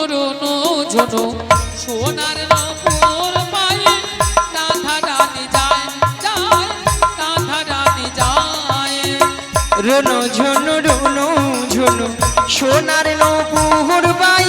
করুন ঝুনু। সোনার নপুর পাই রাধা রানী যায় যায়, রাধা রানী যায়। রুনু ঝুনু রুনু ঝুনু, সোনার নপুর পাই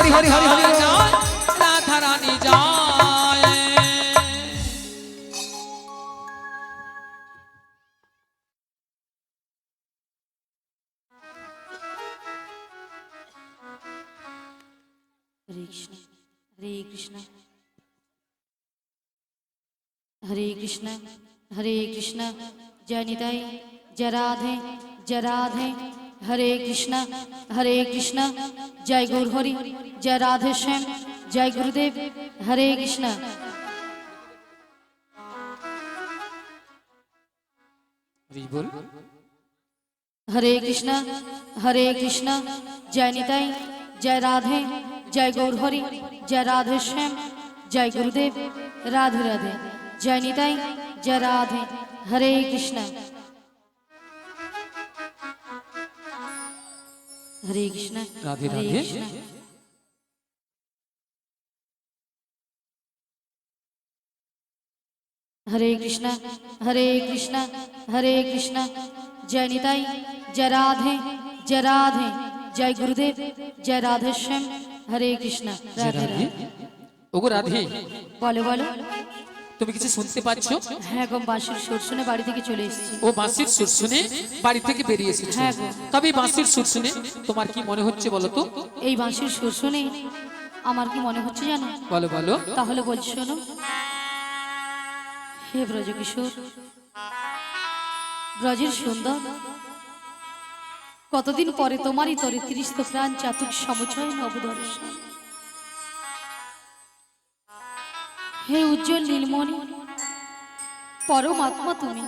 हरी हरी हरी हरी। रानी जाए हरे कृष्ण हरे कृष्ण। हरे कृष्ण हरे जय हरे कृष्णा हरे कृष्णा जय गुरु हरि जय राधे श्याम जय गुरुदेव हरे कृष्णा। बोल। हरे कृष्णा हरे कृष्णा जय निताई जय राधे जय गौर हरि जय राधे श्याम जय गुरुदेव राधे राधे जय निताई जय राधे हरे कृष्णा। हरे कृष्ण। राधे राधे। हरे कृष्णा हरे कृष्णा हरे कृष्णा। जय निताई जय राधे जय राधे। जय गुरुदेव जय राधेश्याम। हरे कृष्णा राधे। राधे। ओगो राधे। बोलो बोलो। তুমি কিছু শুনতে পাচ্ছ? হ্যাঁ গো বাঁশির সুর শুনে বাড়ি থেকে চলে এসেছি। ও বাঁশির সুর শুনে বাড়ি থেকে বেরিয়ে এসেছ। হ্যাঁ গো। তবে এই বাঁশির সুর শুনে তোমার কি মনে হচ্ছে বলো তো? এই বাঁশির সুর শুনে আমার কি মনে হচ্ছে জানো? বলো বলো। তাহলে বলছি শোনো। হে ব্রজকিশোর ব্রজের সুন্দর কতদিন পরে তোমারই তরে ত্রিস্ত প্রাণ চাতুক সমচয় নবদর্শন। হে উজ্জ্বল নীলমণি, পরমাত্মা তুমি।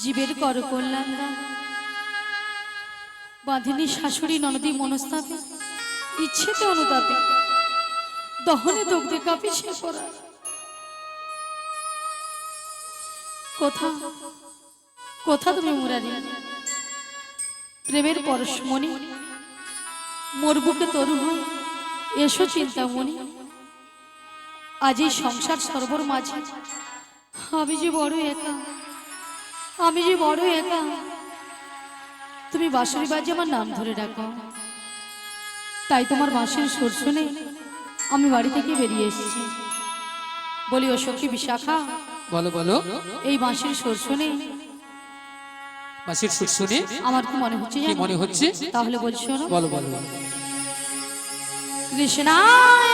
জীবের কর কল্যাণ দাও বাঁধিনী শাশুড়ি ননদী মনস্তাপে, ইচ্ছেতে অনুতাপে, দহনে দগ্ধে কাপি সে করা কোথা কোথা তুমি মুরারি, প্রেমের পরশমণি, মোর বুকে তরু হয়ে এসো চিন্তামণি। আজ এই সংসার সর্বর মাঝে। আমি যে বড় একা আমি যে বড় একা। তুমি বাঁশরি বাজে আমার নাম ধরে রাখো তাই তোমার বাঁশির সুর শুনে আমি বাড়ি থেকে বেরিয়ে এসেছি। বলি ও সখী বিশাখা বলো বলো। এই বাঁশির সুর শুনে বাঁশির সুর শুনে আমার কি মনে হচ্ছে কি মনে হচ্ছে? তাহলে বলছো বলো বলো বলো। কৃষ্ণায়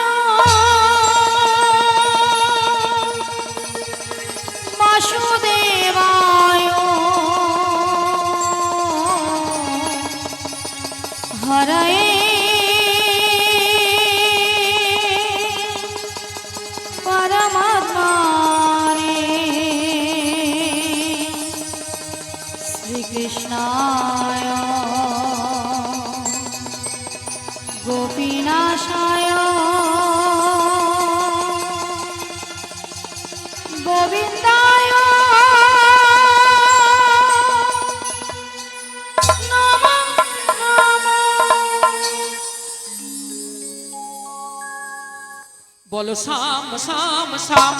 বলো শ্যাম শ্যাম শ্যাম,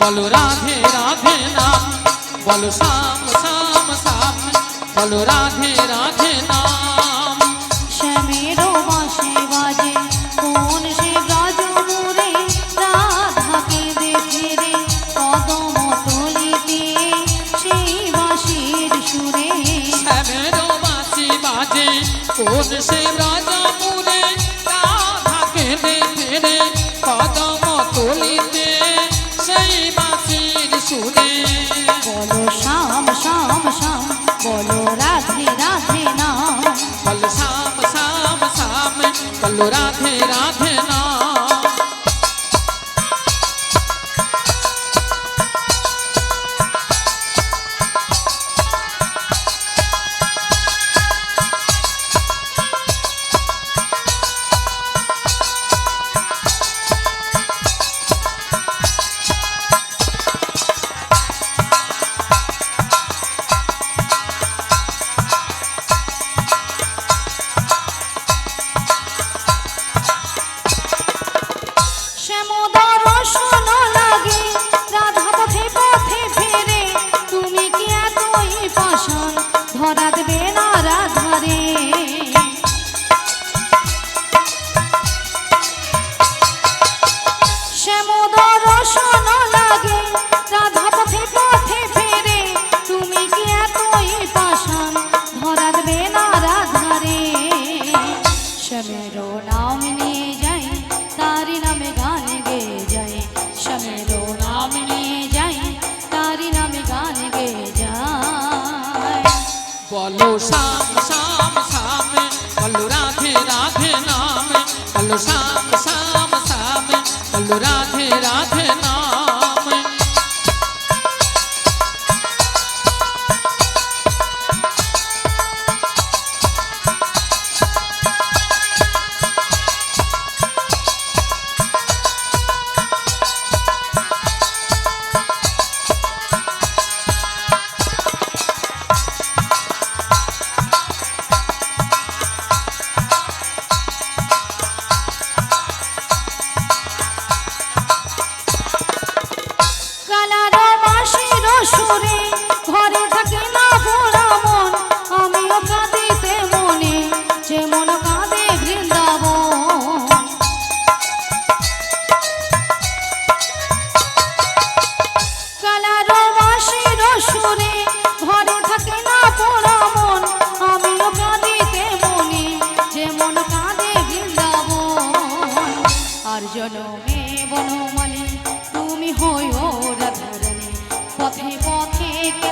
বলো রাধে রাধে নাম। বলো শ্যাম শ্যাম শ্যাম, বলো রাধে রাধে নাম। সুরে বলো শ্যাম শ্যাম শ্যাম, বলো রাধে রাধে নাম। বলো শ্যাম শ্যাম শ্যাম, বলো রাধে না রাধারে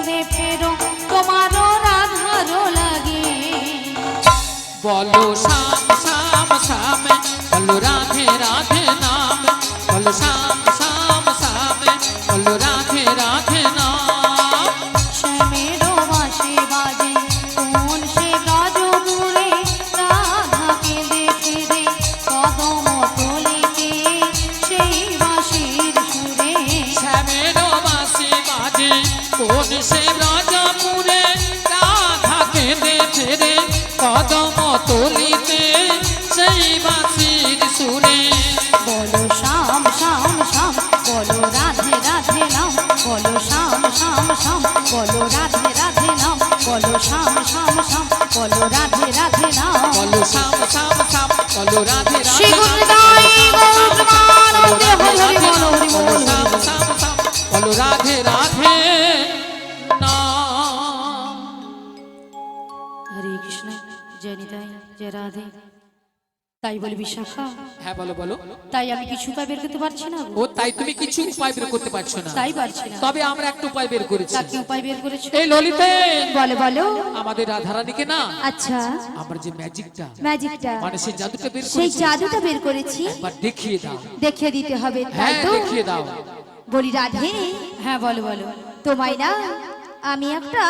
কেঁদে ফেরো, তোমারও রাধারও লাগে। বলো শ্যাম শ্যাম শ্যাম, বলো রাধে রাধে নাম, বলো সাম শ্যাম শ্যাম শ্যাম বলো রাধে রাধে শ্রী নাম। গুরুদাই গৌরবানন্দে হরি হরি বল হরি বল বলো হরি শ্যাম বল। শ্যাম শ্যাম বলো রাধে রাধে নাম হরে কৃষ্ণ জয় নিতাই জয় রাধে তাই বলি বিশাখা। হ্যাঁ বলো বলো। তাই আমি কিছু উপায় বের করতে পারছি না। ও তাই তুমি কিছু উপায় বের করতে পারছ না। তাই পারছি না। তবে আমরা একটা উপায় বের করেছি। তা কি উপায় বের করেছ? এই ললিতে। বলো বলো। আমাদের রাধারানীকে না আচ্ছা। আমার যে ম্যাজিকটা ম্যাজিকটা। মানে সেই জাদুটা বের করেছি। সেই জাদুটা বের করেছি। একবার দেখিয়ে দাও। দেখিয়ে দিতে হবে তাই হ্যাঁ তো? দেখিয়ে দাও। বলি রাধে। হ্যাঁ বলো বলো। তোমায় না আমি একটা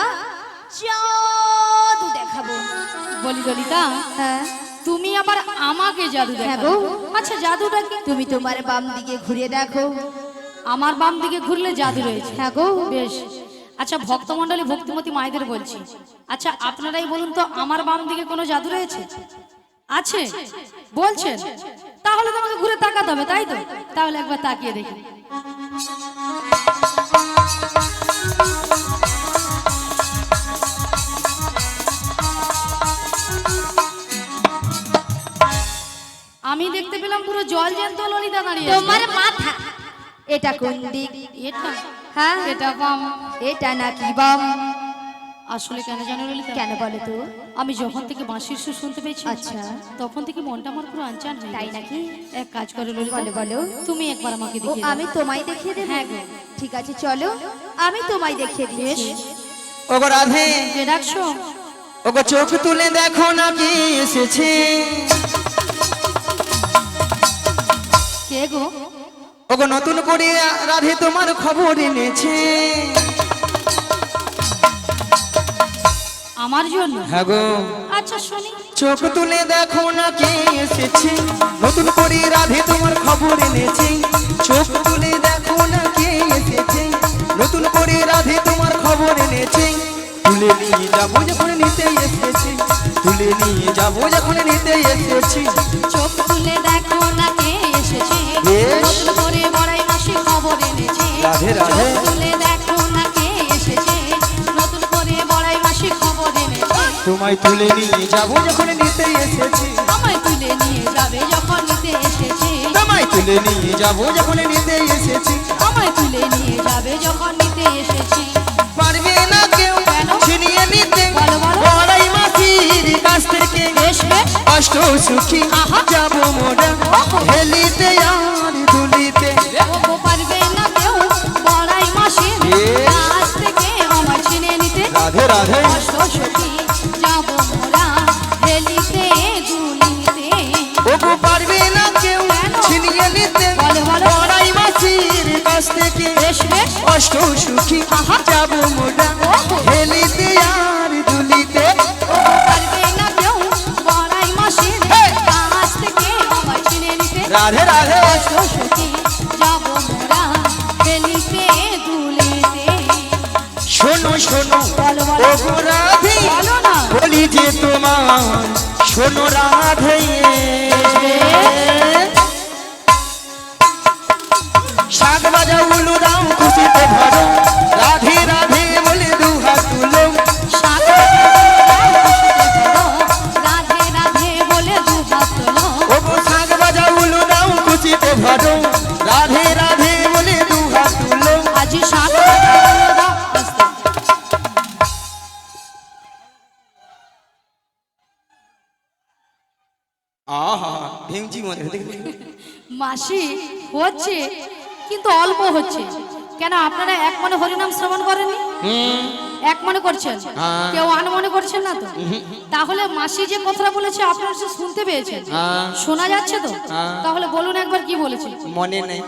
জাদু দেখাবো। বলি ললিতা। হ্যাঁ। তুমি আবার আমাকে জাদু হ্যাঁ গো। আচ্ছা জাদুটা কি তুমি তোমার বাম দিকে ঘুরে দেখো। আমার বাম দিকে ঘুরলে জাদু রয়েছে। হ্যাঁ গো। বেশ। আচ্ছা ভক্তমণ্ডলী ভক্তিমতী মায়েদের বলছি। আচ্ছা আপনারাই বলুন তো আমার বাম দিকে কোনো জাদু রয়েছে? আছে? বলছেন। তাহলে তোমাকে ঘুরে তাকাতে হবে তাই তো? তাহলে একবার তাকিয়ে দেখি। আমি দেখতে পেলাম পুরো জল জ্যান্ত ললিতা দাঁড়িয়ে আছে। তোমার মাথা। এটা কোন দিক? এটা। হ্যাঁ? এটা বাম। এটা নাকি বাম? আসলে কেন জানো ললিতা? কেন বলো তো? আমি যখন থেকে বাঁশির সুর শুনতে পেয়েছি আচ্ছা। তখন থেকে মনটা আমার পুরো আনচান হয়ে তাই নাকি? এক কাজ করে ললিতা। বলো, বলো। তুমি একবার আমাকে ও দেখিয়ে দাও। আমি তোমায় দেখিয়ে দেবো? হ্যাঁ গো। ঠিক আছে চলো। আমি তোমায় দেখিয়ে দিয়েছি ওগো রাধে। কে ডাকছো ওগো চোখ তুলে দেখো না কি এসেছে। কে গো। ওগো নতুন করে রাধে তোমার খবর এনেছে। আমার জন্য? হ্যাঁ গো। আচ্ছা শুনি। চোখ তুলে দেখো না কে এসেছে। নতুন করে রাধে তোমার খবর এনেছে। চোখ তুলে দেখো না কে এসেছে। নতুন করে রাধে তোমার খবর এনেছে। তুলে নিয়ে যাব যখন নিতে এসেছি। তুলে নিয়ে যাব যখন নিতে এসেছি। খবর এনেছে তোমায় তুলে নিয়ে যাব যখন নিতে এসেছি। আমায় তুলে নিয়ে যাবে যখন নিতে এসেছে। তোমায় তুলে নিয়ে যাব যখন নিতে এসেছি। আমায় তুলে নিয়ে যাবে যখন নিতে এসেছি। পারবে না কেউ কেন? ছিনিয়ে নিতে। বড়াই মাসির কাছ থেকে অষ্ট সুখী যাব মোরা হেলিতে আর অষ্ট সুখী। যাব মোরা ওহো। হেলিতে আর দুলিতে রাধে রাধে কষ্ট সখী যাব মোরা হেলিতে দুলিতে শোনো শোনো। ওগো রাধে। বলি যে তোমার শোনো রাধে মাসি হচ্ছে কিন্তু অল্প হচ্ছে। কেন আপনারা এক মনে হরিনাম শ্রবণ করেননি? এক মনে করছেন? হ্যাঁ। কেউ আন মনে করছেন না তো? তাহলে মাসি যে কথাটা বলেছে আপনারা সে শুনতে পেয়েছেন। হ্যাঁ। শোনা যাচ্ছে তো? হ্যাঁ। তাহলে বলুন একবার কি বলেছে। মনে নেই।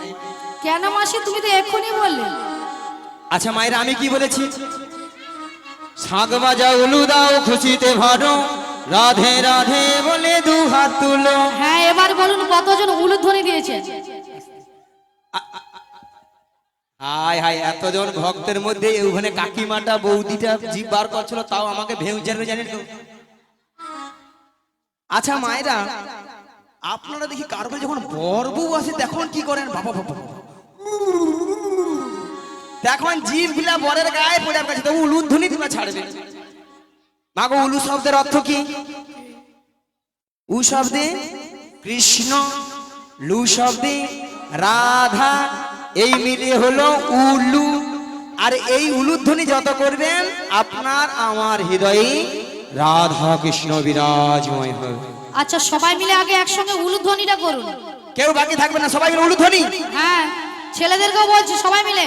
কেন মাসি তুমি তো এক্ষুনি বললে। আচ্ছা মায়ের আমি কি বলেছি? শাক বাজা উলু দাও খুশিতে ভরো রাধে রাধে বলে দু হাত তুলো। হ্যাঁ এবার বলুন কতজন উলুধ্বনি দিয়েছে হাই হাই এতজন ভক্তের মধ্যে ওখানে কাকিমাটা বৌদিটা জিভ বার করছিল তাও আমাকে ভেউ ভেউচার জানেন তো? আচ্ছা মায়েরা আপনারা দেখি কারও কাছে যখন বর বউ আসে তখন কি করেন? বাবা বাবা। তখন জিভগুলা বরের গায়ে পড়ে কাছে তো উলুধ্বনি তোমরা ছাড়বে। মাগো উলু শব্দের অর্থ কি? উ শব্দে কৃষ্ণ লু শব্দে রাধা এই মিলিয়ে হলো উলু। আর এই উলুধ্বনি যত করবেন আপনার আমার হৃদয়ে রাধা কৃষ্ণ বিরাজময় হবে। আচ্ছা সবাই মিলে আগে একসঙ্গে উলুধ্বনিটা করুন। কেউ বাকি থাকবে না সবাই মিলে উলুধ্বনি হ্যাঁ ছেলেদেরকেও বলছি সবাই মিলে।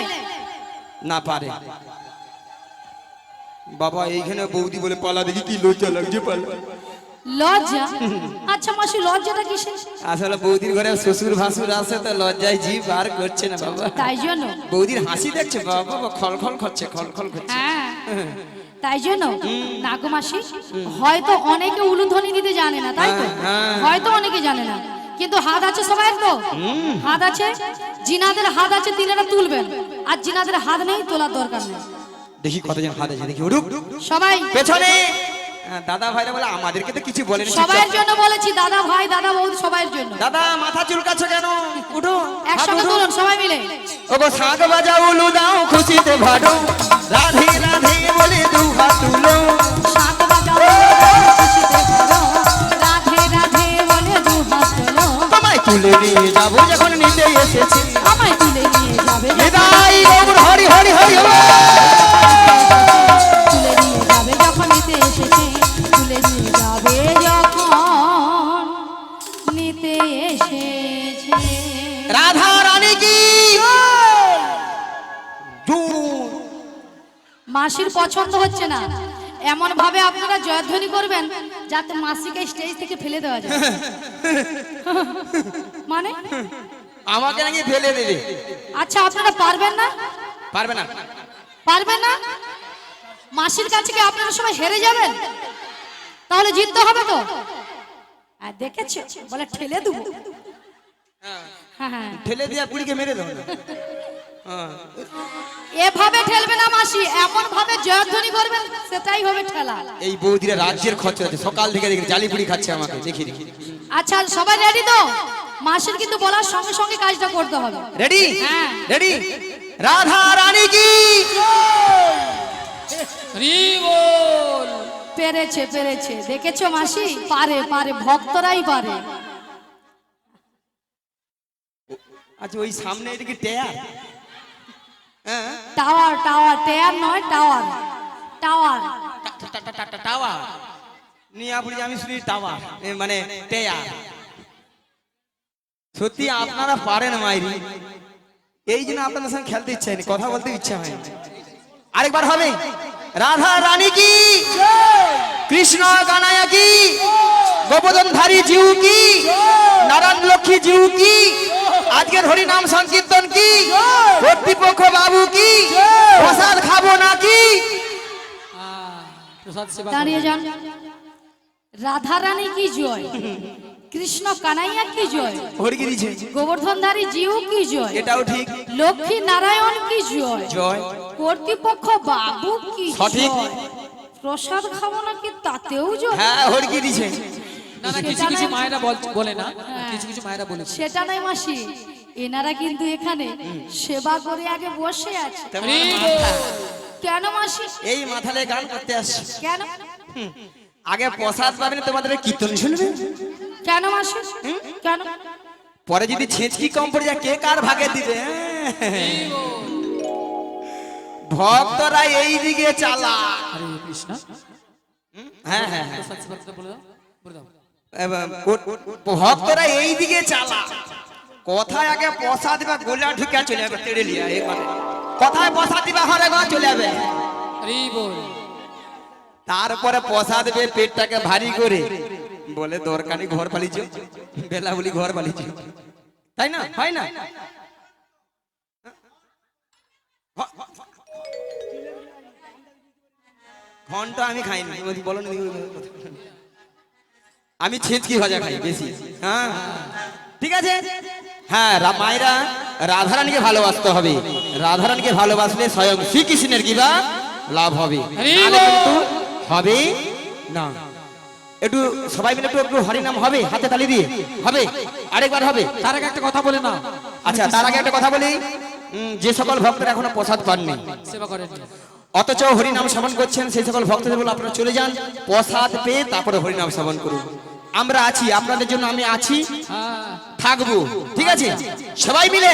না পারে। বাবা এইখানে বৌদি বলে পালা দেখি কি লজ্জা লাগছে পালা। লজ্জা? আচ্ছা মাসি লজ্জাটা কিসে আসলে বৌদির ঘরে শ্বশুর ভাসুর আছে তো লজ্জায় জিভ বার করছে না বাবা। তাই জন্য? বৌদির হাসি দেখছে বাবা বাবা খল খল করছে খল খল করছে। হ্যাঁ তাই জন্য? নাগমাসি হয়তো অনেকে উলুধ্বনি দিতে জানে না তাই তো? হ্যাঁ। হয়তো অনেকে জানে না। কিন্তু হাত আছে সবাই তো? হাত আছে? জিনাদের হাত আছে তিনারা তুলবেন। আর জিনাদের হাত নেই তোলার দরকার নেই। দেখি কতজন হাত আছে দেখি উঠুক সবাই। পেছনে। হ্যাঁ, দাদা ভাইরা বলে আমাদেরকে তো কিছু বলেনি। সবাইয়ের জন্য বলেছি দাদা ভাই দাদা বৌদি সবাইয়ের জন্য। দাদা মাথা চুলকাছো কেন? উঠো। একসঙ্গে তুলুন সবাই মিলে। ওগো শাক বাজাও উলু দাও খুশিতে ভাডো রাধে রাধে বলে দু হাত তুলো। শাক বাজাও, খুশিতে রাধে রাধে বলে দু হাত তোলো। তোমায় তুলে নিয়ে যাব যখন নিতে এসেছি। আমায় তুলে নিয়ে যাবে রাধা রানী কি? মাসির পছন্দ হচ্ছে না। এমন ভাবে আপনারা জয়ধ্বনি করবেন যাতে মাসিকে স্টেজ থেকে ফেলে দেওয়া যায়। মানে? আমাকে নাকি ফেলে দেবে আচ্ছা আপনারা পারবেন না? পারবে না। পারবেন না? মাসির কাছে কি আপনারা সবাই হেরে যাবেন? তাহলে জিততে হবে তো? আর দেখেছ? বলে ঠেলে দেবো। হ্যাঁ হ্যাঁ। ঠেলে দিয়ে বুড়িকে মেরে হ্যাঁ। এভাবে ঠেলবে না মাসি এমন ভাবে জয়ধ্বনি করবেন সেটাই হবে ঠেলা। এই বৌদিরা রাজ্যের খরচ আছে। সকাল থেকে দেখি জালিপুরি খাচ্ছে আমাকে। দেখি দেখি। আচ্ছা সবাই রেডি তো? মাসির কিন্তু বলার সঙ্গে সঙ্গে কাজটা করতে হবে। রেডি হ্যাঁ। রেডি রাধা রানী কি? পেরেছে পেরেছে। দেখেছ মাসি? পারে পারে। ভক্তরাই পারে। আচ্ছা ওই সামনে এটা কি টেয়ার? হ্যাঁ? Tower tower. টেয়ার নয় টাওয়ার। টাওয়ার। টাওয়ার। নিয়ে আপনি আমি শুনি টাওয়ার মানে টেয়ার। সত্যি আপনারা পারেন মাইরি। এই জন্য আপনাদের সঙ্গে খেলতে ইচ্ছা হয়নি, কথা বলতে ইচ্ছা হয় আরেকবার হবে। রাধা রানী কি? কৃষ্ণ কানায়া কি? গোপদনধারী জিউ কি? নারায়ণ লক্ষ্মী জিউ কি? আজকের হরি নাম সংকীর্তন কি? কর্তৃপক্ষ বাবু কি? প্রসাদ খাব নাকি দাঁড়িয়ে যান। রাধা রানী কি জয়? কৃষ্ণ কানাইয়া কি জয়? গোবর্ধনধারী জিউ কি জয়? এটাও ঠিক। লক্ষ্মী নারায়ণ কি জয়? জয়। কর্তৃপক্ষ বাবু কি সঠিক। জয়? প্রসাদ খাব নাকি তাতেও জয়? হ্যাঁ হরকি দিছে না না কিছু কিছু মায়েরা বলে না। কিছু কিছু মায়েরা বলেছে সেটা নয় মাসি এনারা কিন্তু এখানে সেবা করে আগে বসে আছে। কেন মাসি? এই মাথালে গান করতে আসছে। কেন? আগে প্রসাদ পাবেন তোমাদের কীর্তন শুনবে? কেন মাসি? কেন? পরে যদি ছেঁচকি কম পড়ে যায় কে কার ভাগে দিবে? হ্যাঁ? ভক্তরা এই দিকে চালা হরে কৃষ্ণ। হ্যাঁ হ্যাঁ হ্যাঁ। ভক্তরা এই দিকে চালা কোথায় আগে প্রসাদ দিবা গোলা ঢুকে চলে যাবে তেড়ে লিয়া এবারে কোথায় প্রসাদ দিবা হরে গো চলে যাবে। তারপরে প্রসাদ দেবে পেটটাকে ভারী করে বলে দরকারি ঘর পালিছ বেলা বলি ঘর পালিছ তাই না? হয় না? ঘণ্টা আমি খাইনি। বলো না আমি ছেঁচকি ভাজা খাই বেশি। হ্যাঁ? ঠিক আছে? হ্যাঁ মায়েরা রাধারানীকে ভালোবাসতে হবে। রাধারানীকে ভালোবাসলে স্বয়ং শ্রীকৃষ্ণের কি বা লাভ হবে। কিন্তু হবে না। একটু সবাই মিলে একটু একটু হরিনাম হবে হাতে তালি দিয়ে। হবে? আরেকবার হবে? তার আগে একটা কথা বলে না আচ্ছা তার আগে একটা কথা বলি। যে সকল ভক্তরা এখনও প্রসাদ পাননি সেবা করেন অথচ হরিনাম শ্রবণ করছেন সেই সকল ভক্তদের বলে আপনারা চলে যান প্রসাদ পেয়ে তারপরে হরিনাম শ্রবণ করুন। আমরা আছি আপনাদের জন্য আমি আছি থাকব ঠিক আছে? সবাই মিলে?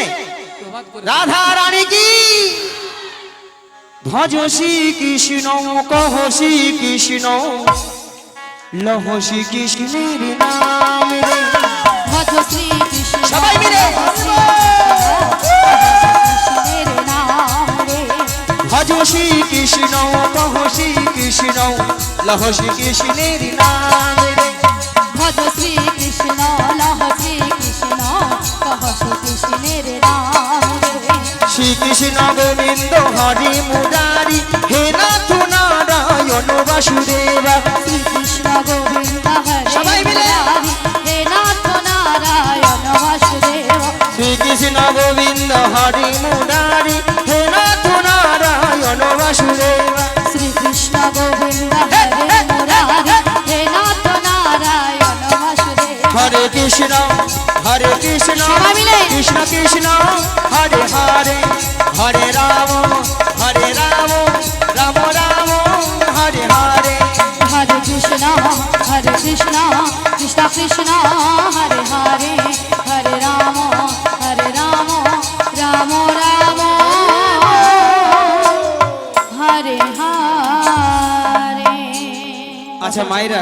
রাধা রানী কি? ভজ শ্রী কৃষ্ণ কহ শ্রী কৃষ্ণ লহ শ্রী কৃষ্ণের নাম রে। শ্রী কৃষ্ণ সবাই মিলে ভজ শ্রী কৃষ্ণ কহ শ্রী কৃষ্ণ লহ শ্রী কৃষ্ণের নাম রে। ভজ শ্রী কৃষ্ণ লহ শ্রী কৃষ্ণ কহ শ্রী কৃষ্ণের নাম রে শ্রী কৃষ্ণ গোবিন্দ হরি মুরারি হে নাথ নারায়ণ বাসুদেবা। শ্রীকৃষ্ণ শ্রীকৃষ্ণ গোবিন্দ হরি মুরারি হে নাথ নারায়ণ বাসুদেবা। শ্রীকৃষ্ণ গোবিন্দ হে নাথ নারায়ণ বাসুদেব। হরে কৃষ্ণ হরে কৃষ্ণ কৃষ্ণ কৃষ্ণ হরে হরে হরে রাম হরে রাম রাম রাম হরে হরে। হরে কৃষ্ণ হরে কৃষ্ণ কৃষ্ণ কৃষ্ণ হরে হরে হরে রাম আচ্ছা মাইরা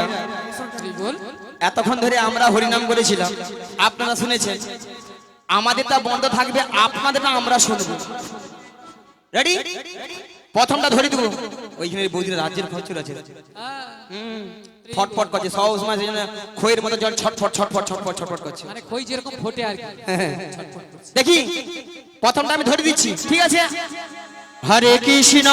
এতক্ষণ ধরে আমরা হরিনাম করেছিলাম। আপনারা শুনেছেন? আমাদেরটা বন্ধ থাকবে আপনাদেরটা আমরা শুনব। রেডি প্রথমটা ধরে দেবো। ওইখানে বৌদির রাজ্যের খরচ আছে ফটফট করছে সব সময় সেই জন্য খইয়ের মতো জল ছটফট ছটফট ছটফট ছটফট করছে। মানে খই যেরকম ফোটে আর কি। দেখি প্রথমটা আমি ধরে দিচ্ছি। ঠিক আছে? হরে কৃষ্ণ।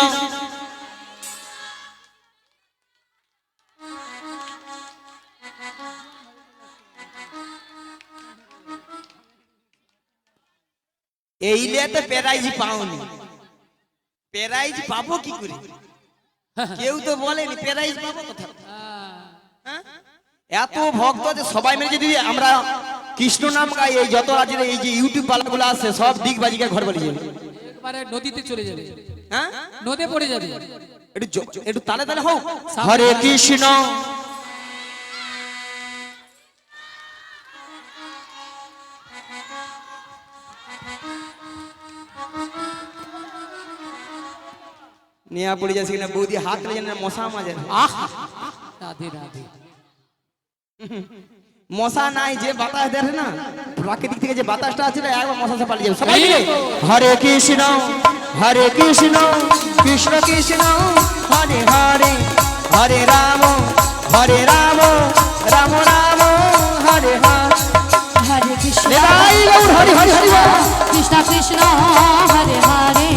এই তো প্যারাইজ পাওনি। প্যারাইজ পাবো কি করে? কেউ তো বলেনি প্যারাইজ পাবো কোথাও হ্যাঁ? এত ভক্ত যে সবাই মিলে যদি আমরা কৃষ্ণ নাম গাই এই যত রাজ্যের এই যে ইউটিউব পালাগুলো আছে সব দিক বাজিকে ঘর বাড়ি যাবে। একবারে নদীতে চলে যাবে। হ্যাঁ? নদে পড়ে যাবে। একটু একটু তালে তালে হোক। হরে কৃষ্ণ। নেয়া পড়ে যাচ্ছে কিনা বৌদি হাত লেগে যেন মশা মাঝে আহ রাধে রাধে মশা নাই যে বাতাস দেয় না প্রাকৃতিক থেকে যে বাতাসটা আছে না একবার মশা সে পালিয়ে যাবে সবাই মিলে হরে কৃষ্ণ হরে কৃষ্ণ কৃষ্ণ কৃষ্ণ হরে হরে হরে রাম হরে রাম রাম রাম হরে হরে হরে কৃষ্ণ হরি হরি হরি। কৃষ্ণ কৃষ্ণ হরে হরে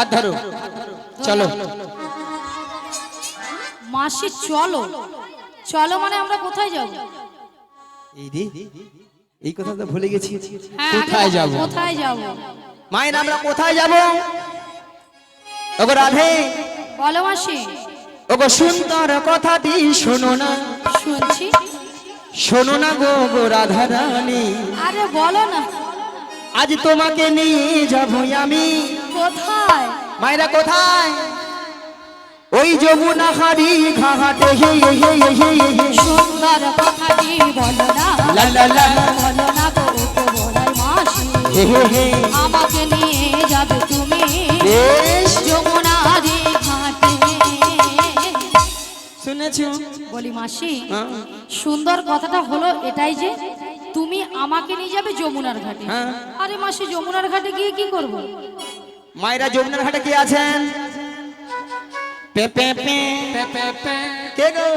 হাত ধরো। চলো। মাসি চলো। চলো মানে আমরা কোথায় যাব? এই রে এই কথা তো ভুলে গেছি। হ্যাঁ, কোথায় যাব? কোথায় যাব? মায়ের আমরা কোথায় যাব? ওগো রাধে। বলো মাসি। ওগো সুন্দর কথাটি শোনো না। শুনছি। শোনো না গো গো রাধা রানী আরে বলো না। আজ তোমাকে নিয়ে যাব আমি। কোথায়? মায়েরা কোথায়? ওই যমুনা হাড়ি ঘাটে হে হে হে হে হে। সুন্দর কথাটি বলো না। লা লা লা। বলো না গো গো বলাই মাসি। হে হে হে। আমাকে নিয়ে যাবে তুমি। বেশ। ঘাটে। শুনেছো? বলি মাসি সুন্দর কথাটা হলো এটাই যে তুমি আমাকে নিয়ে যাবে যমুনার ঘাটে। হ্যাঁ। আরে মাসি যমুনার ঘাটে গিয়ে কি করব? মায়েরা যমুনার ঘাটে কে আছেন? কে গো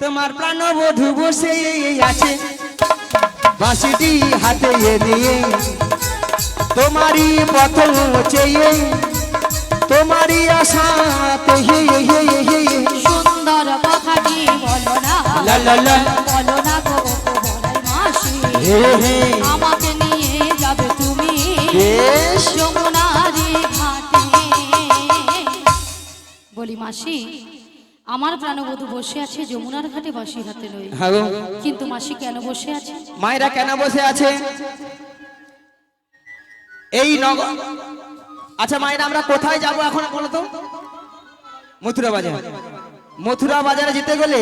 তোমার প্রাণবধূ বসে আছে। বাঁশিটি হাতে দিয়ে তোমারই পথ চেয়ে তোমারই আশাতে হে হে হে হে সুন্দর কথাটি বলো না বলো না গো গো মাসি। হে হে। আমাকে নিয়ে যাবে তুমি। বেশ। বলি মাসি আমার প্রাণবধূ বসে আছে যমুনার ঘাটে বাসি হাতে লয়ে হ্যাঁ কিন্তু মাসি কেন বসে আছে? মায়েরা কেন বসে আছে? এই নগর আচ্ছা মায়েরা আমরা কোথায় যাব এখন বলো তো? মথুরা বাজার। মথুরা বাজারে যেতে গেলে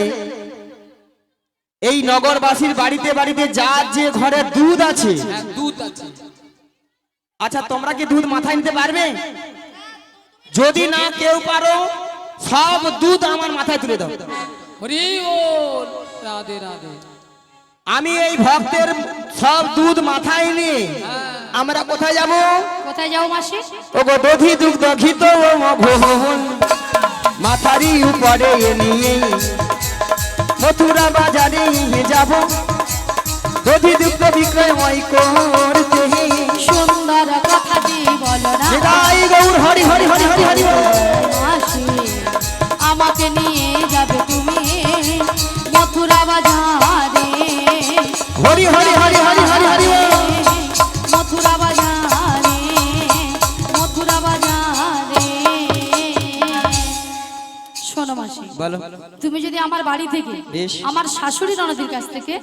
এই নগরবাসীর বাড়িতে বাড়িতে যার যে ঘরে দুধ আছে দুধ আছে। আচ্ছা তোমরা কি দুধ মাথায় নিতে পারবে? যদি না কেউ পারো সব দুধ আমার মাথায় তুলে দাও। হরি বল রাধে রাধে। আমি এই ভক্তের সব দুধ মাথায় নিয়ে আমরা কোথায় যাব? কোথায় যাও মাসি? ওগো দধি দুগ্ধ ঘিত ও ভোহন মাথারি উপরে নিয়ে মথুরা বাজারে যাব। দধি দুগ্ধ বিক্রয় করতে। সুন্দর বলো না? হরি হরি হরি হরি হরি বল। মাসি আমাকে নিয়ে যাবে তুমি মথুরা বাজারে। হরি হরি হরি হরি হরি হরি মথুরা বাজারে মথুরা বাজারে। শোনো মাসি বলো। তুমি যদি আমার বাড়ি থেকে আমার শাশুড়ি ননদের কাছ থেকে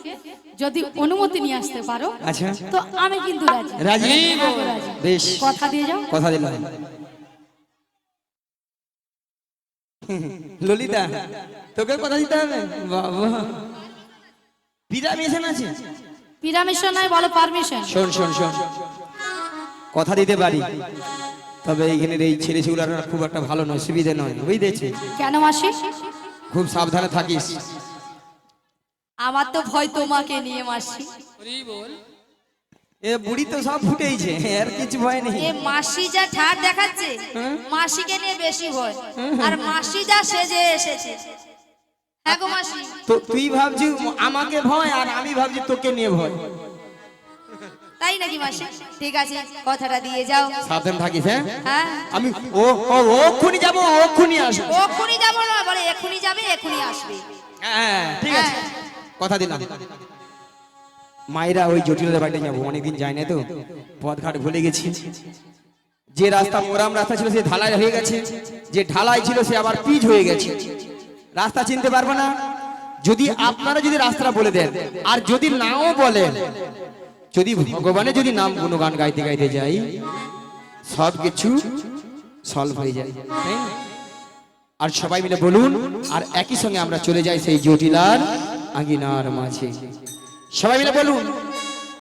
যদি অনুমতি নিয়ে আসতে পারো আচ্ছা। তো আমি কিন্তু রাজি। রাজি? রাজি। বেশ। কথা দিয়ে যাও। কথা দিলাম ললিতা তোকে কথা দিতে হবে? বাবা। পিরামিশন আছে? পিরামিশন নয় বলো পারমিশন। শোন শোন শোন। কথা দিতে পারি। তবে এইখানের এই ছেলে ছেলেগুলো খুব একটা ভালো নয় সুবিধে নয় বুঝতেছি কেন মাসি? খুব সাবধানে থাকিস। আমার তো ভয় তোমাকে নিয়ে মাসি। বল। এ বুড়ি তো সব ফুটেইছে আর কিছু ভয় নেই। এ মাসি যা ঠাট দেখাচ্ছে মাসিকে নিয়ে বেশি ভয়। আর মাসি যা সেজে এসেছে। হ্যাঁ গো মাসি। তো তুই ভাবছি আমাকে ভয় আর আমি ভাবছি তোকে নিয়ে ভয়। তাই নাকি মাসি? ঠিক আছে কথাটা দিয়ে যাও। সাবধান থাকিস হ্যাঁ? হ্যাঁ? আমি ও ও ওক্ষুনি যাব ওক্ষুনি আসব। ওক্ষুনি যাব না বলে এক্ষুনি যাবে এক্ষুনি আসবে। হ্যাঁ ঠিক আছে। কথা দিলাম। মায়েরা ওই জটিলদের বাড়িতে যাব, অনেকদিন যায় না তো, পথঘাট ভুলে গেছি। যে রাস্তা মোরাম রাস্তা ছিল সে ঢালাই হয়ে গেছে, যে ঢালাই ছিল সে আবার পিচ হয়ে গেছে। রাস্তা চিনতে পারব না। যদি আপনারা যদি রাস্তাটা বলে দেন, আর যদি নাও বলেন, যদি ভগবানের যদি নাম গুণগান গাইতে গাইতে যাই, সব কিছু সলভ হয়ে যায়। আর সবাই মিলে বলুন, আর একই সঙ্গে আমরা চলে যাই সেই জটিলার আঙ্গিনার মাঝে। সবাই মিলে বলুন।